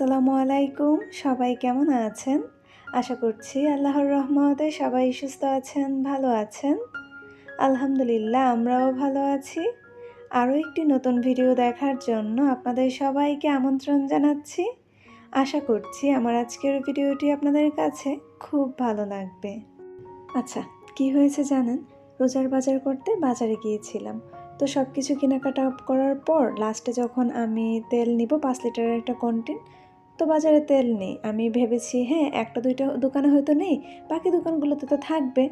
আসসালামু আলাইকুম। সবাই কেমন আছেন? আশা করছি আল্লাহর রহমতে সবাই সুস্থ আছেন, ভালো আছেন। আলহামদুলিল্লাহ, আমরাও ভালো আছি। আরও একটি নতুন ভিডিও দেখার জন্য আপনাদের সবাইকে আমন্ত্রণ জানাচ্ছি। আশা করছি আমার আজকের ভিডিওটি আপনাদের কাছে খুব ভালো লাগবে। আচ্ছা কি হয়েছে জানেন? রোজার বাজার করতে বাজারে গিয়েছিলাম। তো সব কিছু কেনাকাটা করার পর লাস্টে যখন আমি তেল নিব, পাঁচ লিটারের একটা কন্টেন তো বাজারে তেল নেই। আমি ভেবেছি হ্যাঁ একটা দুইটা দোকানে হয়তো নেই, বাকি দোকানগুলোতে তো থাকবে।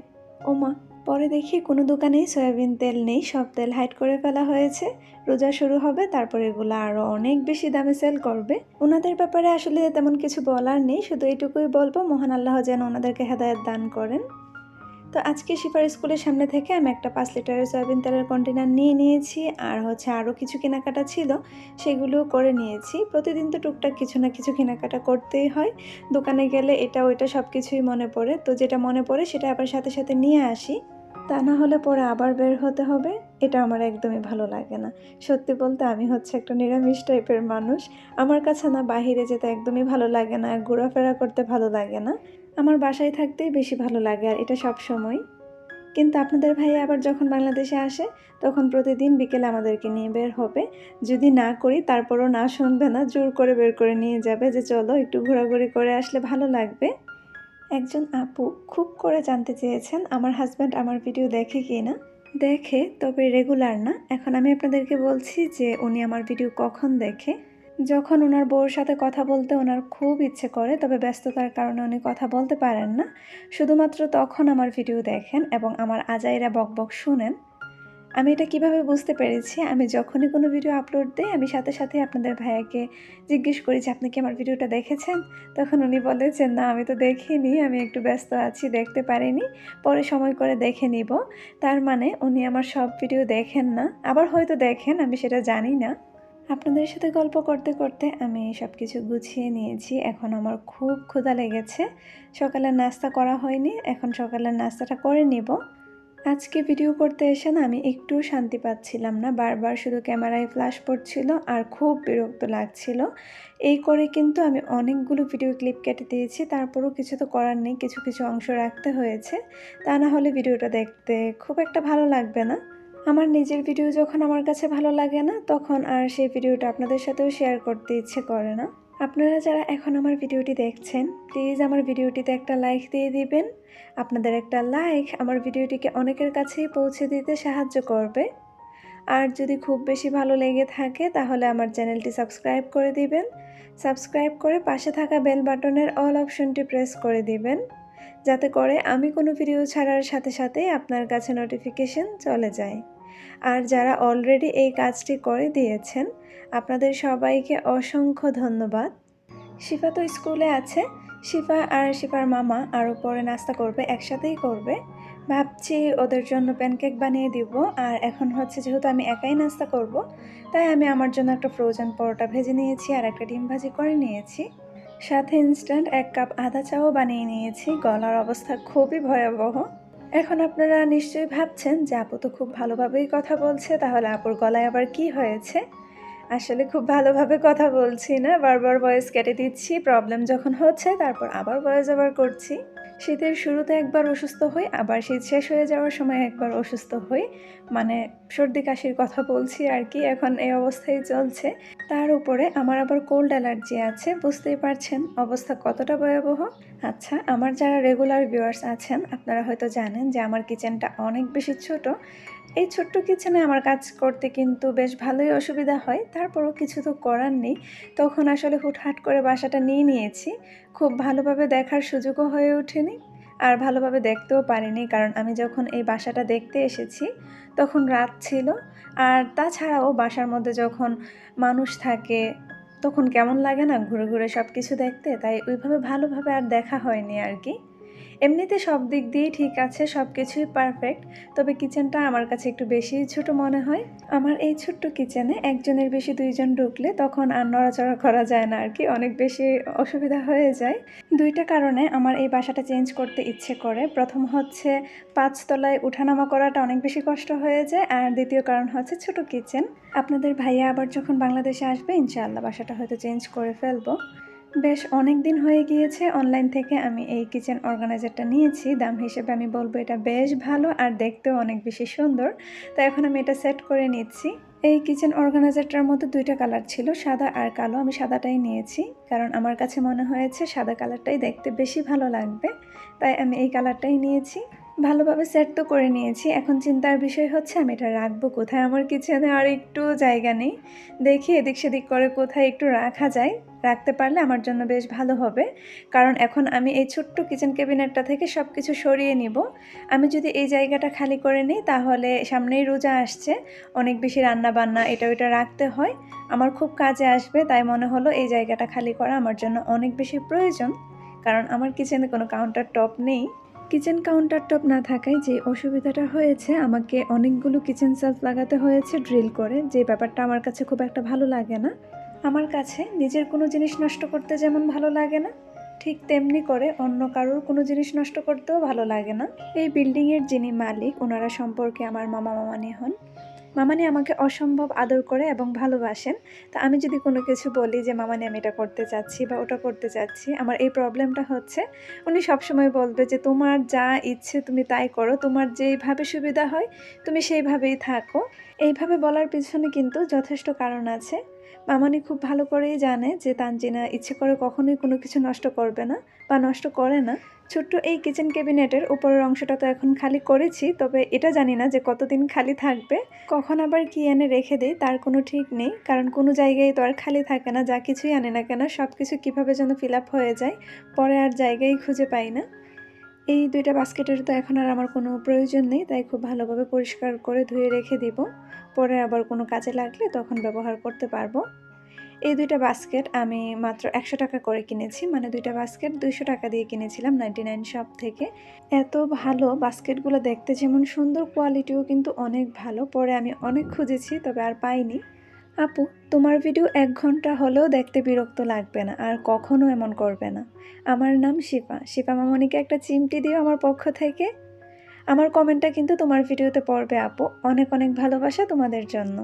ও মা পরে দেখি কোনো দোকানেই সয়াবিন তেল নেই, সব তেল হাইট করে ফেলা হয়েছে। রোজা শুরু হবে, তারপর এগুলো আরও অনেক বেশি দামে সেল করবে। ওনাদের ব্যাপারে আসলে তেমন কিছু বলার নেই, শুধু এটুকুই বলব, মহান আল্লাহ যেন ওনাদেরকে হেদায়ত দান করেন। তো আজকে শিফার স্কুলের সামনে থেকে আমি একটা পাঁচ লিটারের সয়াবিন তেলের কন্টেনার নিয়ে নিয়েছি আর হচ্ছে আরও কিছু কেনাকাটা ছিল সেগুলো করে নিয়েছি। প্রতিদিন তো টুকটাক কিছু না কিছু কেনাকাটা করতেই হয়। দোকানে গেলে এটা ওইটা সব কিছুই মনে পড়ে। তো যেটা মনে পড়ে সেটা আবার সাথে সাথে নিয়ে আসি। তা না হলে পরে আবার বের হতে হবে। এটা আমার একদমই ভালো লাগে না। সত্যি বলতে আমি হচ্ছে একটা নিরামিষ টাইপের মানুষ। আমার কাছে না বাহিরে যেতে একদমই ভালো লাগে না ঘোরাফেরা করতে ভালো লাগে না। আমার বাসায় থাকতেই বেশি ভালো লাগে আর এটা সব সময়। কিন্তু আপনাদের ভাই আবার যখন বাংলাদেশে আসে, তখন প্রতিদিন বিকেলে আমাদেরকে নিয়ে বের হবে। যদি না করি, তারপরও না শুনবে না, জোর করে বের করে নিয়ে যাবে যে, চলো একটু ঘোরাঘুরি করে আসলে ভালো লাগবে। একজন আপু খুব করে জানতে চেয়েছেন, আমার হাজব্যান্ড আমার ভিডিও দেখে কি না? দেখে, তবে রেগুলার না। এখন আমি আপনাদেরকে বলছি যে, উনি আমার ভিডিও কখন দেখে? যখন ওনার বউর সাথে কথা বলতে ওনার খুব ইচ্ছে করে, তবে ব্যস্ততার কারণে উনি কথা বলতে পারেন না। শুধুমাত্র তখন আমার ভিডিও দেখেন এবং আমার আজাইরা বকবক শুনেন। আমি এটা কীভাবে বুঝতে পেরেছি? আমি যখনই কোনো ভিডিও আপলোড দিই, আমি সাথে সাথে আপনাদের ভাইয়াকে জিজ্ঞেস করি যে, আপনি কি আমার ভিডিওটা দেখেছেন? তখন উনি বলেছেন না, আমি তো দেখিনি, আমি একটু ব্যস্ত আছি, দেখতে পারিনি। পরে সময় করে দেখে নিব। তার মানে উনি আমার সব ভিডিও দেখেন না। আবার হয়তো দেখেন, আমি সেটা জানি না। আপনাদের সাথে গল্প করতে করতে আমি সব কিছু গুছিয়ে নিয়েছি। এখন আমার খুব ক্ষুধা লেগেছে। সকালের নাস্তা করা হয়নি। এখন সকালের নাস্তাটা করে নিব। আজকে ভিডিও করতে এসে না আমি একটু শান্তি পাচ্ছিলাম না। বারবার শুধু ক্যামেরায় ফ্ল্যাশ পড়ছিল আর খুব বিরক্ত লাগছিল। এই করে কিন্তু আমি অনেকগুলো ভিডিও ক্লিপ কেটে দিয়েছি। তারপরও কিছু তো করার নেই। কিছু কিছু অংশ রাখতে হয়েছে। তা না হলে ভিডিওটা দেখতে খুব একটা ভালো লাগবে না। আমার নিজের ভিডিও যখন আমার কাছে ভালো লাগে না, তখন আর সেই ভিডিওটা আপনাদের সাথেও শেয়ার করতে ইচ্ছে করে না। আপনারা যারা এখন আমার ভিডিওটি দেখছেন প্লিজ আমার ভিডিওটিতে একটা লাইক দিয়ে দিবেন। আপনাদের একটা লাইক আমার ভিডিওটিকে অনেকের কাছেই পৌঁছে দিতে সাহায্য করবে। আর যদি খুব বেশি ভালো লেগে থাকে, তাহলে আমার চ্যানেলটি সাবস্ক্রাইব করে দিবেন। সাবস্ক্রাইব করে পাশে থাকা বেল বাটনের অল অপশনটি প্রেস করে দিবেন। যাতে করে আমি কোনো ভিডিও ছাড়ার সাথে সাথেই আপনার কাছে নোটিফিকেশন চলে যায়। আর যারা অলরেডি এই কাজটি করে দিয়েছেন, আপনাদের সবাইকে অসংখ্য ধন্যবাদ। শিফা তো স্কুলে আছে, শিফা আর শিফার মামা আরও পরে নাস্তা করবে, একসাথেই করবে। ভাবছি ওদের জন্য প্যানকেক বানিয়ে দিব, আর এখন হচ্ছে যেহেতু আমি একাই নাস্তা করব, তাই আমি আমার জন্য একটা ফ্রোজেন পরোটা ভেজে নিয়েছি আর একটা ডিম ভাজি করে নিয়েছি। সাথে ইনস্ট্যান্ট এক কাপ আদা চাও বানিয়ে নিয়েছি। গলার অবস্থা খুবই ভয়াবহ। এখন আপনারা নিশ্চয়ই ভাবছেন যে আপু তো খুব ভালোভাবেই কথা বলছে, তাহলে আপুর গলায় আবার কি হয়েছে? আসলে খুব ভালোভাবে কথা বলছি না, বারবার ভয়েস কেটে দিচ্ছি প্রবলেম যখন হচ্ছে তারপর আবার ভয়েস আবার করছি। শীতের শুরুতে একবার অসুস্থ হই, আবার শীত শেষ হয়ে যাওয়ার সময় একবার অসুস্থ হই। মানে সর্দি কাশির কথা বলছি আর কি, এখন এই অবস্থায় চলছে। তার উপরে আমার আবার কোল্ড অ্যালার্জি আছে, বুঝতেই পারছেন অবস্থা কতটা ভয়াবহ। আচ্ছা আমার যারা রেগুলার ভিউয়ার্স আছেন, আপনারা হয়তো জানেন যে আমার কিচেনটা অনেক বেশি ছোট। এই ছোট্ট কিচেনে আমার কাজ করতে কিন্তু বেশ ভালোই অসুবিধা হয়। তারপরও কিছু তো করার নেই। তখন আসলে হুটহাট করে বাসাটা নিয়ে নিয়েছি। খুব ভালোভাবে দেখার সুযোগও হয়ে ওঠেনি আর ভালোভাবে দেখতেও পারিনি কারণ আমি যখন এই বাসাটা দেখতে এসেছি তখন রাত ছিল আর তাছাড়াও বাসার মধ্যে যখন মানুষ থাকে তখন কেমন লাগে না ঘুরে ঘুরে সব কিছু দেখতে? তাই ওইভাবে ভালোভাবে আর দেখা হয়নি আর কি। এমনিতে সব দিক দিয়েই ঠিক আছে সব কিছুই পারফেক্ট তবে কিচেনটা আমার কাছে একটু বেশি ছোট মনে হয়। আমার এই ছোট্ট কিচেনে একজনের বেশি দুইজন ঢুকলে তখন আর নড়াচড়া করা যায় না আর কি, অনেক বেশি অসুবিধা হয়ে যায়। দুইটা কারণে আমার এই বাসাটা চেঞ্জ করতে ইচ্ছে করে। প্রথম হচ্ছে পাঁচতলায় উঠানামা করাটা অনেক বেশি কষ্ট হয়ে যায়, আর দ্বিতীয় কারণ হচ্ছে ছোট কিচেন আপনাদের ভাইয়া আবার যখন বাংলাদেশে আসবে, ইনশাআল্লাহ বাসাটা হয়তো চেঞ্জ করে ফেলব। বেশ অনেক দিন হয়ে গিয়েছে। অনলাইন থেকে আমি এই কিচেন অর্গানাইজারটা নিয়েছি। দাম হিসেবে আমি বলব এটা বেশ ভালো আর দেখতেও অনেক বেশি সুন্দর। তো এখন আমি এটা সেট করে নিচ্ছি। এই কিচেন অর্গানাইজারটার মধ্যে দুইটা কালার ছিল, সাদা আর কালো। আমি সাদাটাই নিয়েছি কারণ আমার কাছে মনে হয়েছে সাদা কালারটাই দেখতে বেশি ভালো লাগবে। তাই আমি এই কালারটাই নিয়েছি। ভালোভাবে সেট তো করে নিয়েছি। এখন চিন্তার বিষয় হচ্ছে আমি এটা রাখব কোথায়? আমার কিচেনে আর একটু জায়গা নেই। দেখি এদিক সেদিক করে কোথায় একটু রাখা যায়। রাখতে পারলে আমার জন্য বেশ ভালো হবে। কারণ এখন আমি এই ছোট্ট কিচেন ক্যাবিনেটটা থেকে সব কিছু সরিয়ে নিব। আমি যদি এই জায়গাটা খালি করে নিই, তাহলে সামনেই রোজা আসছে। অনেক বেশি রান্না বান্না এটা ওইটা রাখতে হয়। আমার খুব কাজে আসবে, তাই মনে হলো এই জায়গাটা খালি করা আমার জন্য অনেক বেশি প্রয়োজন। কারণ আমার কিচেনে কোনো কাউন্টার টপ নেই। কিচেন কাউন্টার টপ না থাকায় যে অসুবিধাটা হয়েছে, আমাকে অনেকগুলো কিচেন সেলফ লাগাতে হয়েছে ড্রিল করে। যে ব্যাপারটা আমার কাছে খুব একটা ভালো লাগে না। আমার কাছে নিজের কোনো জিনিস নষ্ট করতে যেমন ভালো লাগে না, ঠিক তেমনি করে অন্য কারোর কোনো জিনিস নষ্ট করতেও ভালো লাগে না। এই বিল্ডিংয়ের যিনি মালিক, ওনারা সম্পর্কে আমার মামা মামানি হন। মামানি আমাকে অসম্ভব আদর করে এবং ভালোবাসেন। তা আমি যদি কোনো কিছু বলি যে, মামানি, আমি এটা করতে চাচ্ছি বা ওটা করতে চাচ্ছি, আমার এই প্রবলেমটা হচ্ছে, উনি সবসময় বলবে যে, তোমার যা ইচ্ছে তুমি তাই করো, তোমার যেইভাবে সুবিধা হয়, তুমি সেইভাবেই থাকো। এইভাবে বলার পিছনে কিন্তু যথেষ্ট কারণ আছে। মামানি খুব ভালো করেই জানে যে তানজিনা ইচ্ছে করে কখনোই কোনো কিছু নষ্ট করবে না বা নষ্ট করে না। ছোট্ট এই কিচেন ক্যাবিনেটের উপরের অংশটা তো এখন খালি করেছি, তবে এটা জানি না যে কতদিন খালি থাকবে। কখন আবার কি এনে রেখে দেই তার কোনো ঠিক নেই, কারণ কোনো জায়গায় তো আর খালি থাকে না, যা কিছুই আনে না কেন সব কিছু কীভাবে যেন ফিল হয়ে যায়, পরে আর জায়গায় খুঁজে পাই না। এই দুইটা বাস্কেটের তো এখন আর আমার কোনো প্রয়োজন নেই, তাই খুব ভালোভাবে পরিষ্কার করে ধুয়ে রেখে দিব। পরে আবার কোনো কাজে লাগলে তখন ব্যবহার করতে পারব। এই দুইটা বাস্কেট আমি মাত্র একশো টাকা করে কিনেছি মানে দুইটা বাস্কেট দুইশো টাকা দিয়ে কিনেছিলাম নাইনটি নাইন শপ থেকে। এত ভালো বাস্কেটগুলো দেখতে যেমন সুন্দর, কোয়ালিটিও কিন্তু অনেক ভালো। পরে আমি অনেক খুঁজেছি, তবে আর পাইনি। আপু, তোমার ভিডিও এক ঘণ্টা হলেও দেখতে বিরক্ত লাগবে না, আর কখনো এমন করবে না। আমার নাম শিপা শিপা মামনিকে একটা চিমটি দিও আমার পক্ষ থেকে। আমার কমেন্টটা কিন্তু তোমার ভিডিওতে পড়বে, আপু। অনেক অনেক ভালোবাসা তোমাদের জন্য।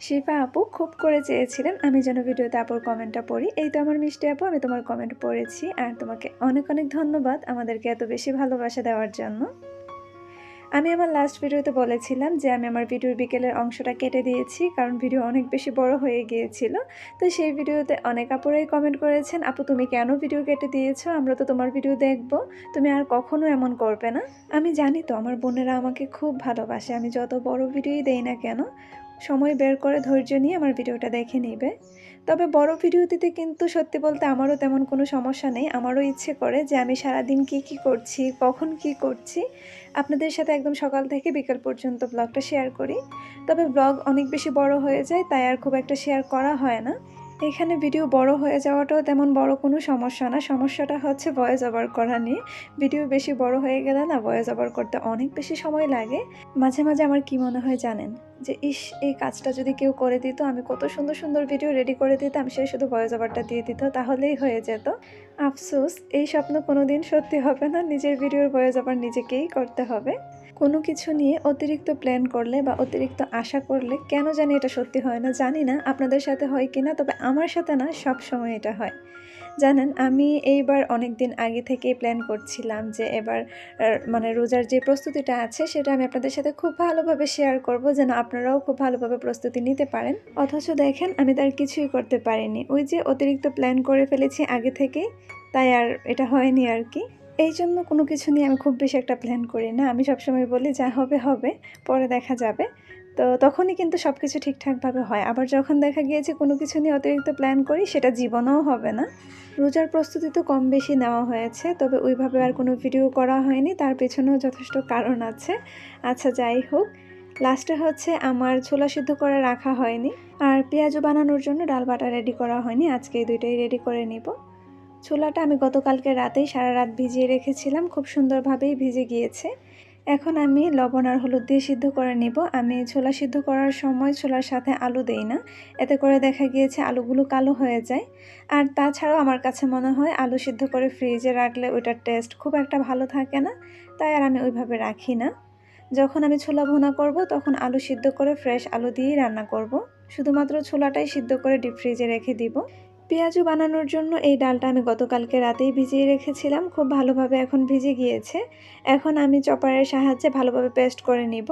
শিফা, আপু, খুব করে চেয়েছিলেন আমি যেন ভিডিওতে আপুর কমেন্টটা পড়ি। এই তো আমার মিষ্টি আপু, আমি তোমার কমেন্ট পড়েছি, আর তোমাকে অনেক অনেক ধন্যবাদ আমাদেরকে এত বেশি ভালোবাসা দেওয়ার জন্য। আমি আমার লাস্ট ভিডিওতে বলেছিলাম যে আমি আমার ভিডিওর বিকেলের অংশটা কেটে দিয়েছি, কারণ ভিডিও অনেক বেশি বড় হয়ে গিয়েছিল। তো সেই ভিডিওতে অনেক আপুরাই কমেন্ট করেছেন, আপু, তুমি কেন ভিডিও কেটে দিয়েছ? আমরা তো তোমার ভিডিও দেখব। তুমি আর কখনো এমন করবে না। আমি জানি তো, আমার বোনেরা আমাকে খুব ভালোবাসে। আমি যত বড় ভিডিওই দেই না কেন, সময় বের করে ধৈর্য নিয়ে আমার ভিডিওটা দেখে নেবে। তবে বড় ভিডিও দিতে কিন্তু সত্যি বলতে আমারও তেমন কোনো সমস্যা নেই। আমারও ইচ্ছে করে যে আমি সারাদিন কি কি করছি, কখন কি করছি, আপনাদের সাথে একদম সকাল থেকে বিকাল পর্যন্ত ব্লগটা শেয়ার করি। তবে ব্লগ অনেক বেশি বড় হয়ে যায়, তাই আর খুব একটা শেয়ার করা হয় না। এখানে ভিডিও বড় হয়ে যাওয়াটাও তেমন বড় কোনো সমস্যা না। সমস্যাটা হচ্ছে ভয়েস ওভার করা নিয়ে। ভিডিও বেশি বড় হয়ে গেলে না ভয়েস ওভার করতে অনেক বেশি সময় লাগে। মাঝে মাঝে আমার কি মনে হয় জানেন? যে ইস, এই কাজটা যদি কেউ করে দিত, আমি কত সুন্দর সুন্দর ভিডিও রেডি করে দিতাম, সে শুধু ভয়েস ওভারটা দিয়ে দিত, তাহলেই হয়ে যেত। আফসোস, এই স্বপ্ন কোনো দিন সত্যি হবে না। নিজের ভিডিওর ভয়েস ওভার নিজেকেই করতে হবে। কোনো কিছু নিয়ে অতিরিক্ত প্ল্যান করলে বা অতিরিক্ত আশা করলে কেন জানি এটা সত্যি হয় না জানি না আপনাদের সাথে হয় কি না, তবে আমার সাথে না সব সময় এটা হয়। জানেন, আমি এইবার অনেক দিন আগে থেকেই প্ল্যান করছিলাম যে এবার মানে রোজার যে প্রস্তুতিটা আছে সেটা আমি আপনাদের সাথে খুব ভালোভাবে শেয়ার করব যেন আপনারাও খুব ভালোভাবে প্রস্তুতি নিতে পারেন। অথচ দেখেন, আমি তার কিছুই করতে পারিনি। ওই যে অতিরিক্ত প্ল্যান করে ফেলেছি আগে থেকেই, তাই আর এটা হয়নি আর কি। এই জন্য কোনো কিছু নিয়ে আমি খুব বেশি একটা প্ল্যান করি না। আমি সবসময় বলি, যা হবে হবে, পরে দেখা যাবে। তো তখনই কিন্তু সব কিছু ঠিকঠাকভাবে হয়। আবার যখন দেখা গিয়েছে কোনো কিছু নিয়ে অতিরিক্ত প্ল্যান করি, সেটা জীবনেও হবে না। রোজার প্রস্তুতি তো কম বেশি নেওয়া হয়েছে, তবে ওইভাবে আর কোনো ভিডিও করা হয়নি। তার পেছনেও যথেষ্ট কারণ আছে। আচ্ছা যাই হোক। লাস্টে হচ্ছে আমার ছোলা সিদ্ধ করে রাখা হয়নি। আর পেঁয়াজও বানানোর জন্য ডাল বাটা রেডি করা হয়নি। আজকে এই দুইটাই রেডি করে নিব। ছোলাটা আমি গতকালকে রাতেই সারা রাত ভিজিয়ে রেখেছিলাম, খুব সুন্দরভাবেই ভিজে গিয়েছে। এখন আমি লবণ আর হলুদ দিয়ে সিদ্ধ করে নেব। আমি ছোলা সিদ্ধ করার সময় ছোলার সাথে আলু দেই না, এতে করে দেখা গিয়েছে আলুগুলো কালো হয়ে যায়। আর তাছাড়াও আমার কাছে মনে হয় আলু সিদ্ধ করে ফ্রিজে রাখলে ওইটার টেস্ট খুব একটা ভালো থাকে না, তাই আর আমি ওইভাবে রাখি না। যখন আমি ছোলা ভুনা করব, তখন আলু সিদ্ধ করে ফ্রেশ আলু দিয়েই রান্না করব। শুধুমাত্র ছোলাটাই সিদ্ধ করে ডিপ ফ্রিজে রেখে দিব। পেঁয়াজু বানানোর জন্য এই ডালটা আমি গতকালকে রাতেই ভিজিয়ে রেখেছিলাম, খুব ভালোভাবে এখন ভিজে গিয়েছে। এখন আমি চপারের সাহায্যে ভালোভাবে পেস্ট করে নিব।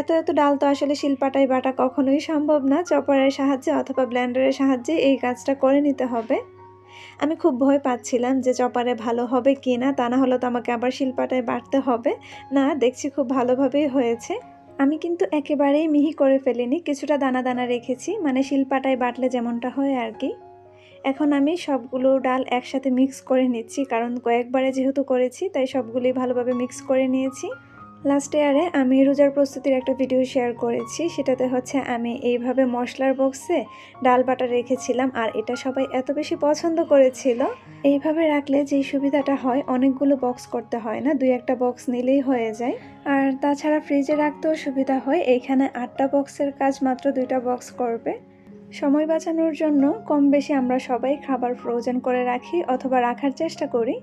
এত এত ডাল তো আসলে শিলপাটায় বাটা কখনোই সম্ভব না চপারের সাহায্যে অথবা ব্ল্যান্ডারের সাহায্যে এই কাজটা করে নিতে হবে। আমি খুব ভয় পাচ্ছিলাম যে চপারে ভালো হবে কি না তা না হলে তো আমাকে আবার শিলপাটায় বাটতে হবে। না, দেখছি খুব ভালোভাবেই হয়েছে। আমি কিন্তু একেবারেই মিহি করে ফেলিনি, কিছুটা দানা দানা রেখেছি মানে শিলপাটায় বাটলে যেমনটা হয় আর কি। এখন আমি সবগুলো ডাল একসাথে মিক্স করে নিচ্ছি, কারণ কয়েকবারে যেহেতু করেছি, তাই সবগুলি ভালোভাবে মিক্স করে নিয়েছি। লাস্ট ইয়ারে আমি রোজার প্রস্তুতির একটা ভিডিও শেয়ার করেছি, সেটাতে হচ্ছে আমি এইভাবে মশলার বক্সে ডাল বাটা রেখেছিলাম, আর এটা সবাই এত বেশি পছন্দ করেছিল। এইভাবে রাখলে যেই সুবিধাটা হয়, অনেকগুলো বক্স করতে হয় না, দুই একটা বক্স নিলেই হয়ে যায়। আর তাছাড়া ফ্রিজে রাখতেও সুবিধা হয় এইখানে আটটা বক্সের কাজ মাত্র দুইটা বক্স করবে। সময় বাঁচানোর জন্য কম বেশি আমরা সবাই খাবার ফ্রোজেন করে রাখি অথবা রাখার চেষ্টা করি।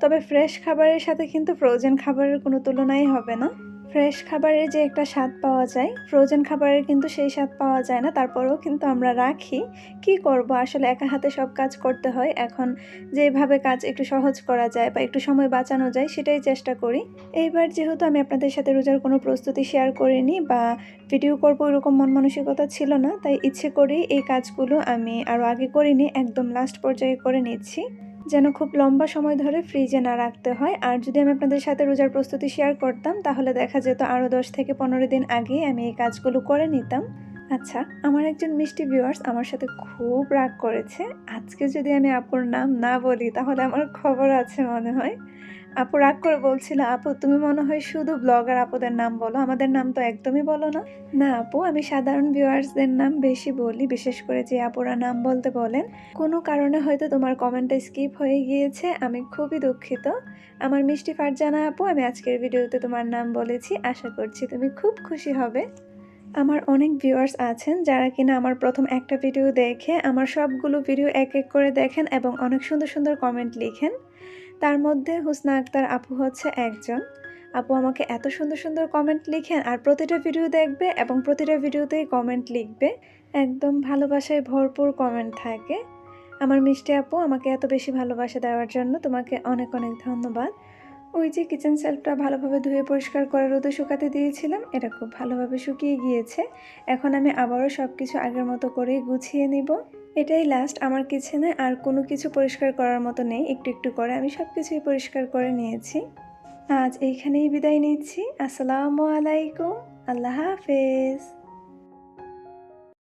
তবে ফ্রেশ খাবারের সাথে কিন্তু ফ্রোজেন খাবারের কোনো তুলনাই হবে না। ফ্রেশ খাবারের যে একটা স্বাদ পাওয়া যায় ফ্রোজেন খাবারের কিন্তু সেই স্বাদ পাওয়া যায় না। তারপরেও কিন্তু আমরা রাখি। কি করব? আসলে একা হাতে সব কাজ করতে হয়। এখন যেভাবে কাজ একটু সহজ করা যায় বা একটু সময় বাঁচানো যায়, সেটাই চেষ্টা করি। এইবার যেহেতু আমি আপনাদের সাথে রোজার কোনো প্রস্তুতি শেয়ার করিনি বা ভিডিও করব এরকম মন মানসিকতা ছিল না, তাই ইচ্ছে করেই এই কাজগুলো আমি আরও আগে করিনি, একদম লাস্ট পর্যায়ে করে নিচ্ছি। যেন খুব লম্বা সময় ধরে ফ্রিজে না রাখতে হয়। আর যদি আমি আপনাদের সাথে রোজার প্রস্তুতি শেয়ার করতাম, তাহলে দেখা যেত আরও দশ থেকে পনেরো দিন আগেই আমি এই কাজগুলো করে নিতাম। আচ্ছা আমার একজন মিষ্টি ভিউয়ার্স আমার সাথে খুব রাগ করেছে। আজকে যদি আমি আপুর নাম না বলি, তাহলে আমার খবর আছে মনে হয়। আপু রাগ করে বলছিল, আপু, তুমি মনে হয় শুধু ব্লগার আপুদের নাম বলো। আমাদের নাম তো একদমই বলো না। না আপু, আমি সাধারণ ভিউয়ার্সদের নাম বেশি বলি, বিশেষ করে যে আপুরা নাম বলতে বলেন। কোনো কারণে হয়তো তোমার কমেন্টটা স্কিপ হয়ে গিয়েছে, আমি খুবই দুঃখিত। আমার মিষ্টি ফারজানা আপু, আমি আজকের ভিডিওতে তোমার নাম বলেছি। আশা করছি তুমি খুব খুশি হবে। আমার অনেক ভিউয়ার্স আছেন যারা কিনা আমার প্রথম একটা ভিডিও দেখে আমার সবগুলো ভিডিও এক এক করে দেখেন এবং অনেক সুন্দর সুন্দর কমেন্ট লিখেন। তার মধ্যে হুসনা আক্তার আপু হচ্ছে একজন। আপু আমাকে এত সুন্দর সুন্দর কমেন্ট লিখেন আর প্রতিটা ভিডিও দেখবে এবং প্রতিটা ভিডিওতেই কমেন্ট লিখবে। একদম ভালোবাসায় ভরপুর কমেন্ট থাকে। আমার মিষ্টি আপু আমাকে এত বেশি ভালোবাসা দেওয়ার জন্য তোমাকে অনেক অনেক ধন্যবাদ। ওই যে কিচেন সেলফটা ভালোভাবে ধুয়ে পরিষ্কার করে রোদে শুকাতে দিয়েছিলাম, এটা খুব ভালোভাবে শুকিয়ে গিয়েছে। এখন আমি আবারও সব কিছু আগের মতো করেই গুছিয়ে নিব। এটাই লাস্ট আমার কিচেনে আর কোনো কিছু পরিষ্কার করার মতো নেই, একটু একটু করে আমি সব কিছুই পরিষ্কার করে নিয়েছি। আজ এইখানেই বিদায় নিচ্ছি, আসসালামু আলাইকুম, আল্লাহ হাফেজ।